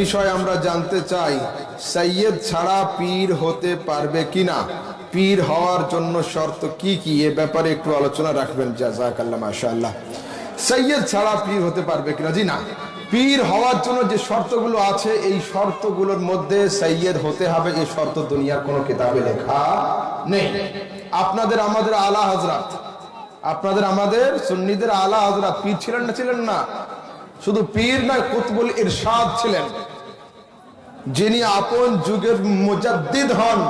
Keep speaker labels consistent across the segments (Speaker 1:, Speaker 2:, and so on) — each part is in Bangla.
Speaker 1: বিষয় আমরা জানতে চাই সৈয়দ ছাড়া পীর হতে পারবে কিনা? পীর হওয়ার জন্য শর্ত কি কি? এ ব্যাপারে একটু আলোচনা রাখবেন জাজাকাল্লাহ মাশাআল্লাহ। সৈয়দ ছাড়া পীর হতে পারবে কিনা? জি না। পীর হওয়ার জন্য যে শর্তগুলো আছে, এই শর্তগুলোর মধ্যে সৈয়দ হতে হবে এই শর্ত দুনিয়ার কোনো কিতাবে লেখা নেই। আপনাদের আমাদের আলা হজরত আপনাদের আমাদের সুন্নিদের আলা হজরত পীর ছিলেন না ছিলেন না। শুধু পীর নয়, কুতবুল ইরশাদ ছিলেন। যিনি আপন যুগের মুজাদ্দিদ হন,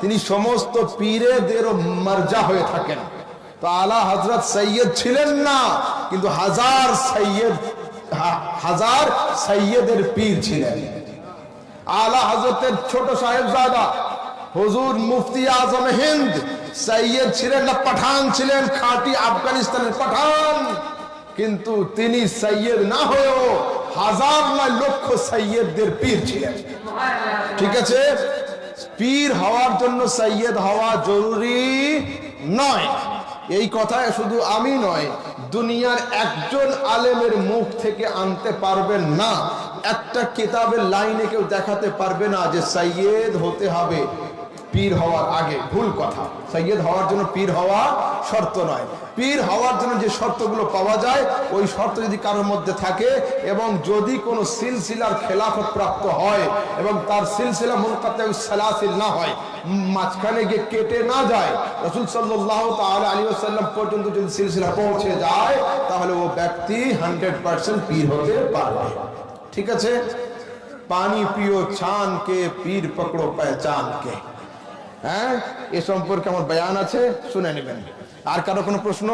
Speaker 1: তিনি সমস্ত পীরেদেরও মার্জা হয়ে থাকেন। তো আলা হজরত সৈয়দ ছিলেন না, কিন্তু হাজার সৈয়দ হাজার সৈয়দের পীর ছিলেন। আলা হজরতের ছোট সাহেবজাদা, হুজুর মুফতি আজম হিন্দ, সৈয়দ ছিলেন না, পাঠান ছিলেন, খাঁটি আফগানিস্তানের পাঠান। কিন্তু তিনি সৈয়দ না হয়েও হাজার নয় লক্ষ সৈয়দদের পীর ছিলেন। ঠিক আছে? পীর হওয়ার জন্য সৈয়দ হওয়া জরুরি নয়। এই কথায় শুধু আমি নয়, দুনিয়ার একজন আলেমের মুখ থেকে আনতে পারবেন না। একটা কিতাবের লাইনে কেউ দেখাতে পারবে না যে সৈয়দ হতে হবে। পীর হওয়ার আগে, ভুল কথা সৈয়দ হওয়ার জন্য পীর হওয়া শর্ত নয়। পীর হওয়ার জন্য যে শর্তগুলো পাওয়া যায়, ওই শর্ত যদি কারোর মধ্যে থাকে এবং যদি কোনো সিলসিলার খেলাফত প্রাপ্ত হয় এবং তার সিলসিলা মুনকাতে সালাসিল না হয়, মাঝখানে গিয়ে কেটে না যায়, রসুল সাল্লাহ তাহলে আলী আসাল্লাম পর্যন্ত যদি সিলসিলা পৌঁছে যায়, তাহলে ও ব্যক্তি হান্ড্রেড পার্সেন্ট পীর হতে পারবে। ঠিক আছে? পানি পিও ছান কে পীর পকড়ো পেহচান কে হ্যাঁ? এ সম্পর্কে আমার বয়ান আছে শুনে নেবেন। আর কারও কোনো প্রশ্ন?